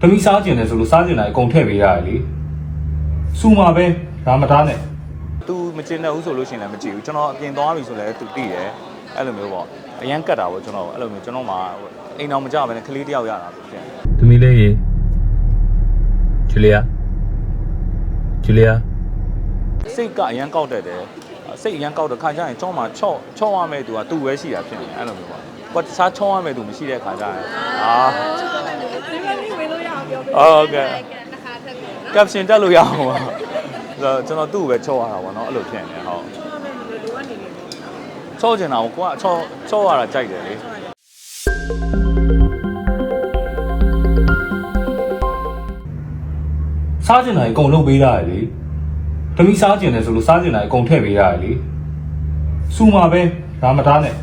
သမီးစားကျင်တယ်ဆိုလို့စားကျင်တာအကုန်ထည့်ပေးရတယ်လေစူမှာပဲဒါမတားနဲ့သူမကျင်တဲ့ဘူးဆိုလို့ရှိရင်လည်းမကြည့်ဘူးကျွန်တော်အပြင်သွားပြီဆိုလည်းသူသိတယ်အဲ့လိုမျိုးပေါ့အရန်ကတ်တာပေါ့ကျွန်တော်အဲ့လိုမျိုးကျွန်တော်မှအိမ်အောင်မကြပဲနဲ့ကလေးတယောက်ရတာဖြစ်တယ်သမီးလေးရေဂျူလီယာဂျူလီယာစိတ်ကအရန်ကောက်တတ်တယ်စိတ်အရန်ကောက်တဲ့ခါကျရင်ကျောင်းမှာချော့ချော့ရမယ့်သူကသူ့ပဲရှိတာဖြစ်နေအဲ့လိုမျိုးပေါ့ကိုတခြားချော့ရမယ့်သူမရှိတဲ့ခါကျရင်အာ ဒီမလေးဝင်လို့ရအောင်ပြောပေး ဟုတ်ကဲ့တစ်ခါထပ်ပြီးကပ်ရှင်တက်လို့ရအောင်ပါဆိုတော့ကျွန်တော်သူ့ကိုပဲချော့ရတာပေါ့နော်အဲ့လိုဖြစ်နေဟုတ်တော့မယ်လို့လိုအပ်နေတယ်ချော့ကျင်တာကိုကချော့ချော့ရတာကြိုက်တယ်လေစားကျင်တာအကုန်လုပ်ပေးရတယ်လေသမီးစားကျင်တယ်ဆိုလို့စားကျင်တာအကုန်ထည့်ပေးရတယ်လေစူမှာပဲဒါမတားနဲ့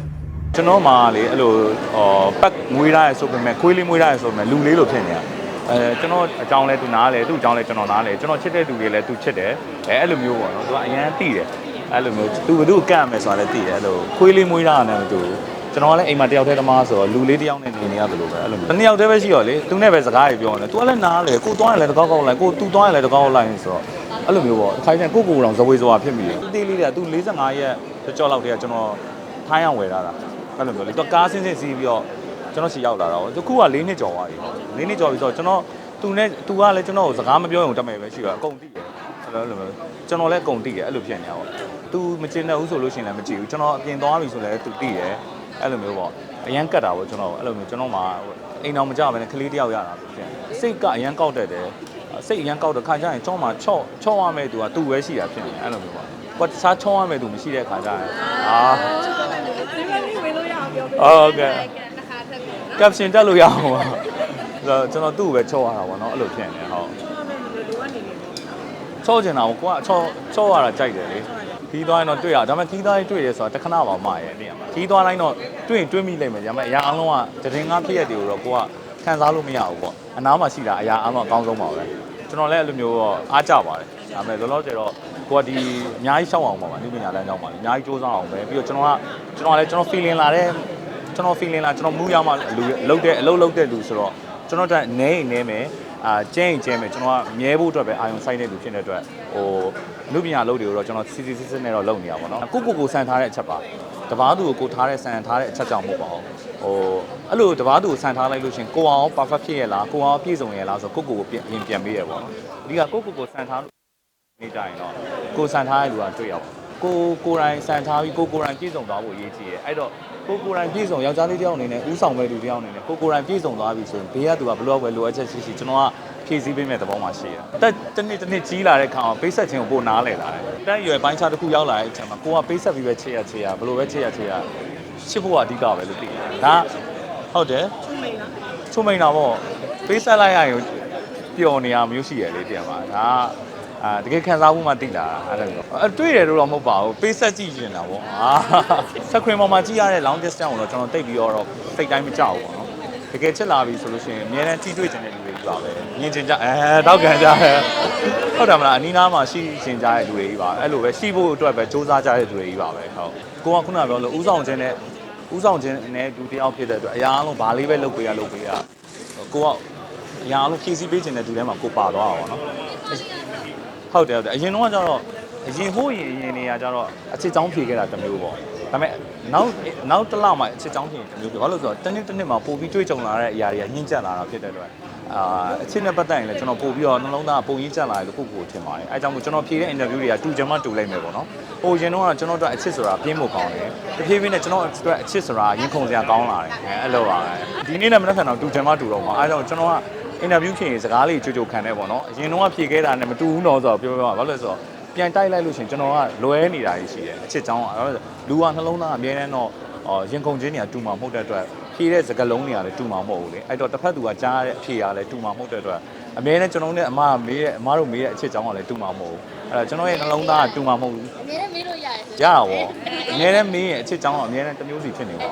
ကျွန်တော်မှလေအဲ့လိုဟောပတ်မွေးထားရဆိုပေမဲ့ခွေးလေးမွေးထားရဆိုပေမဲ့လူလေးလိုဖြစ်နေတာ အဲကျွန်တော်အကြောင်းလဲသူနားလဲသူ့အကြောင်းလဲကျွန်တော်နားလဲကျွန်တော်ချစ်တဲ့သူတွေလဲသူချစ်တယ်အဲအဲ့လိုမျိုးပေါ့နော်သူကအရန်တိတယ်အဲ့လိုမျိုးသူဘယ်သူ့ကိုကန့်ရမယ်ဆိုတာလဲတိတယ်အဲ့လိုခွေးလေးမွေးထားရတယ်မတူဘူးကျွန်တော်ကလည်းအိမ်မှာတယောက်တည်းသမားဆိုတော့လူလေးတယောက်နဲ့နေနေရတယ်လို့ပဲအဲ့လိုမျိုးတစ်ယောက်တည်းပဲရှိရောလေသူနဲ့ပဲစကားတွေပြောနေသူကလည်းနားလေကိုသွားရင်လည်းတကောက်ကောက်လိုက်ကိုသူသွားရင်လည်းတကောက်ကောက်လိုက်ဆိုတော့အဲ့လိုမျိုးပေါ့ခိုင်းတဲ့ကိုကိုကောင်ဇဝေဇဝါဖြစ်မိတယ်သူသေးလေးတွေကသူ45ရက်ကြောက်လောက်တည်းကကျွန်တော်ထိုင်းအောင်ဝယ်ထားတာအဲ့လိုမျိုးလေသူကားစင်းစင်းစီးပြီးတော့ ကျွန်တော်စီရောက်လာတာပေါ့သူခုက၄နှစ်ကျော်သွားပြီ၄နှစ်ကျော်ပြီဆိုတော့ကျွန်တော်သူနဲ့သူကလည်းကျွန်တော်ကိုစကားမပြောရင်တမယ်ပဲရှိတော့အကုန်သိတယ်အဲ့လိုမျိုးကျွန်တော်လည်းအကုန်သိတယ်အဲ့လိုဖြစ်နေတာပေါ့သူမကျင်တဲ့ဘူးဆိုလို့ရှိရင်လည်းမကြည့်ဘူးကျွန်တော်အပြင်သွားပြီဆိုလည်းသူသိတယ်အဲ့လိုမျိုးပေါ့အရန်ကတ်တာပေါ့ကျွန်တော်အဲ့လိုမျိုးကျွန်တော်မှအိမ်အောင်မကြပဲနဲ့ကလေးတယောက်ရတာဖြစ်စိတ်ကအရန်ကောက်တတ်တယ်စိတ်အရန်ကောက်တဲ့ခါကျရင်ကျောင်းမှာချော့ချော့ရမယ့်သူကသူ့ပဲရှိတာဖြစ်နေအဲ့လိုမျိုးပေါ့ကိုတခြားချော့ရမယ့်သူမရှိတဲ့ခါကျရင်အာဒီမလေးဝင်လို့ရအောင်ပြောပေးဟုတ်ကဲ့ တစ်ခါထပ်ပြီးကပ်ရှင်တက်လို့ရအောင်ပါဆိုတော့ကျွန်တော်သူ့ကိုပဲချော့ရတာပေါ့နော်အဲ့လိုဖြစ်နေဟုတ်တော့မယ်လို့လိုအပ်နေတယ်ချော့ကျင်တာကိုကချော့ချော့ရတာကြိုက်တယ်လေခီးသွားရင်တော့တွေ့ရဒါပေမဲ့ခီးသွားရင်တွေ့ရဆိုတာတခဏပါမှရဲ့နေရာမှာခီးသွားတိုင်းတော့တွေ့ရင်တွေ့မိလိမ့်မယ်ဒါပေမဲ့အရာအလုံးကတည်ငါဖြစ်ရက်တွေကိုတော့ကိုကခံစားလို့မရဘူးပေါ့အနားမှာရှိတာအရာအလုံးအကောင်းဆုံးပါပဲကျွန်တော်လည်းအဲ့လိုမျိုးတော့အားကြပါတယ်ဒါပေမဲ့လောလောဆယ်တော့ကိုကဒီအများကြီးရှောက်အောင်ပါပါဒီပညာလမ်းကြောင်းပါအများကြီးစူးစမ်းအောင်ပဲပြီးတော့ကျွန်တော်ကကျွန်တော်ကလည်းကျွန်တော် feeling လာတဲ့ ကျွန်တော် feeling လာကျွန်တော်မူရမှာလူလုတ်တဲ့အလုပ်လုပ်တဲ့လူဆိုတော့ကျွန်တော်တက်နေနေမယ်အာကျင်းကျင်းမယ်ကျွန်တော်ကမြဲဖို့အတွက်ပဲအာယုံဆိုင်တဲ့လူဖြစ်တဲ့အတွက်ဟိုလူပညာလုပ်တွေကိုတော့ကျွန်တော်စီစီစစ်စစ်နဲ့တော့လုပ်နေရပါတော့ကိုကိုကိုဆန်ထားတဲ့အချက်ပါတပားသူကိုကိုထားတဲ့ဆန်ထားတဲ့အချက်ကြောင့်မဟုတ်ပါဘူးဟိုအဲ့လိုတပားသူကိုဆန်ထားလိုက်လို့ရှရင်ကိုအောင် perfect ဖြစ်ရဲ့လားကိုအောင်ပြည့်စုံရဲ့လားဆိုတော့ကိုကိုကိုပြန်ရင်ပြန်ပေးရပေါ့နော်အဓိကကိုကိုကိုဆန်ထားလို့နေကြရင်တော့ကိုဆန်ထားတဲ့လူကတွေ့ရပါ ကိုကိုယ်တိုင်ဆန်ထားပြီးကိုကိုယ်တိုင်ပြည့်စုံသွားဖို့အရေးကြီးရဲ့အဲ့တော့ကိုကိုယ်တိုင်ပြည့်စုံယောက်ျားလေးတစ်ယောက်အနေနဲ့ဥဆောင်မဲ့လူတစ်ယောက်အနေနဲ့ကိုကိုယ်တိုင်ပြည့်စုံသွားပြီဆိုရင်ဘေးကသူကဘလို့ပဲလိုအပ်ချက်ရှိရှိကျွန်တော်ကဖြည့်ဆည်းပေးမဲ့သဘောမှရှိရ။တက်တစ်နှစ်တစ်နှစ်ကြီးလာတဲ့ခါအောင်ပေးဆက်ခြင်းကိုပိုနားလည်လာတယ်။တက်ရွယ်ပိုင်းခြားတစ်ခုရောက်လာတဲ့အချိန်မှာကိုကပေးဆက်ပြီးပဲချေရချေရဘလို့ပဲချေရချေရချစ်ဖို့ကအဓိကပဲလို့သိတယ်။ဒါဟုတ်တယ်ချုံမိန်လားချုံမိန်တာပေါ့ပေးဆက်လိုက်ရရင်ပျော်နေရမျိုးရှိရလေတင်ပါဒါ အာတကယ်ခံစားမှုမှတိလာအဲ့လိုမျိုးအတွေ့တယ်လို့တော့မဟုတ်ပါဘူးပေးဆက်ကြည့်နေတာပေါ့အာစခရင်ပေါ်မှာကြည့်ရတဲ့ long distance ကိုတော့ကျွန်တော်တိတ်ပြီးတော့စိတ်တိုင်းမကြောက်ဘူးပေါ့နော်တကယ်ချစ်လာပြီဆိုလို့ရှိရင်အများနဲ့ကြည့်တွေ့တဲ့လူတွေကြီးပါပဲမြင်ချင်ကြအဲတောက်ခံကြတယ်ဟုတ်တယ်မလားအနီးနားမှာရှိချင်ကြတဲ့လူတွေကြီးပါအဲ့လိုပဲရှိဖို့အတွက်ပဲစူးစမ်းကြတဲ့လူတွေကြီးပါပဲဟုတ်ကိုကခုနကပြောလို့ဥဆောင်ခြင်းနဲ့ဥဆောင်ခြင်းနဲ့ဒုတိယဖြစ်တဲ့အတွက်အရာအလုံးဘာလေးပဲလုပ်ပေးရလုပ်ပေးရကိုကအရာအလုံးဖြည့်ဆည်းပေးခြင်းတဲ့ဒီထဲမှာကိုပါသွားတာပေါ့နော် ဟုတ်တယ်ဟုတ်တယ်အရင်တော့ကကျတော့အရင်ဟိုးရင်အရင်နေရာကျတော့အချစ်ချောင်းဖြည့်ခဲ့တာတစ်မျိုးပေါ့ဒါပေမဲ့နောက်နောက်တစ်လမှအချစ်ချောင်းဖြည့်တစ်မျိုးပြောဘာလို့လဲဆိုတော့တစ်နှစ်တစ်နှစ်မှာပို့ပြီးတွေးကြုံလာတဲ့အရာတွေကညှင်းကျက်လာတာဖြစ်တဲ့အတွက်အာအချစ်နဲ့ပတ်သက်ရင်လည်းကျွန်တော်ပို့ပြီးတော့နှလုံးသားပုံရင်းကျက်လာတယ်လို့ကိုကိုထင်ပါတယ်အဲအကြောင်းမို့ကျွန်တော်ဖြည့်တဲ့ interview တွေကတူချင်မှတူလိုက်မယ်ပေါ့နော်ဟိုရင်တော့ကကျွန်တော်တို့အချစ်ဆိုတာပြင်းဖို့ကောင်းတယ်တဖြည်းဖြည်းနဲ့ကျွန်တော်အတွက်အချစ်ဆိုတာရင်ခုန်စရာကောင်းလာတယ်အဲအဲ့လိုပါပဲဒီနေ့နဲ့မနက်ဖြန်တော့တူချင်မှတူတော့မှာအဲအကြောင်းကျွန်တော်က အင်တာဗျူးဖြစ်ရင်စကားလေးကြိုကြိုခံတယ်ပေါ့နော်အရင်တော့ဖြေခဲ့တာနဲ့မတူဘူးတော့ဆိုတော့ပြောပြောပါဘာလို့လဲဆိုတော့ပြန်တိုက်လိုက်လို့ရှိရင်ကျွန်တော်ကလွဲနေတာကြီးရှိတယ်အချစ်ချောင်းကလူကနှလုံးသားအမြဲတမ်းတော့ရင်ခုန်ခြင်းတွေကတူမှာမဟုတ်တဲ့အတွက်ဖြေတဲ့စကားလုံးတွေကလည်းတူမှာမဟုတ်ဘူးလေအဲ့တော့တစ်ဖက်သူကကြားရတဲ့အဖြေကလည်းတူမှာမဟုတ်တဲ့အတွက်အမြဲတမ်းကျွန်တော်နဲ့အမကမေးတဲ့အမတို့မေးတဲ့အချစ်ချောင်းကလည်းတူမှာမဟုတ်ဘူးအဲ့တော့ကျွန်တော်ရဲ့နှလုံးသားကတူမှာမဟုတ်ဘူးအများနဲ့မေးလို့ရတယ်ရတာပေါ့အမြဲတမ်းမေးရင်အချစ်ချောင်းကအမြဲတမ်းတစ်မျိုးစီဖြစ်နေပါ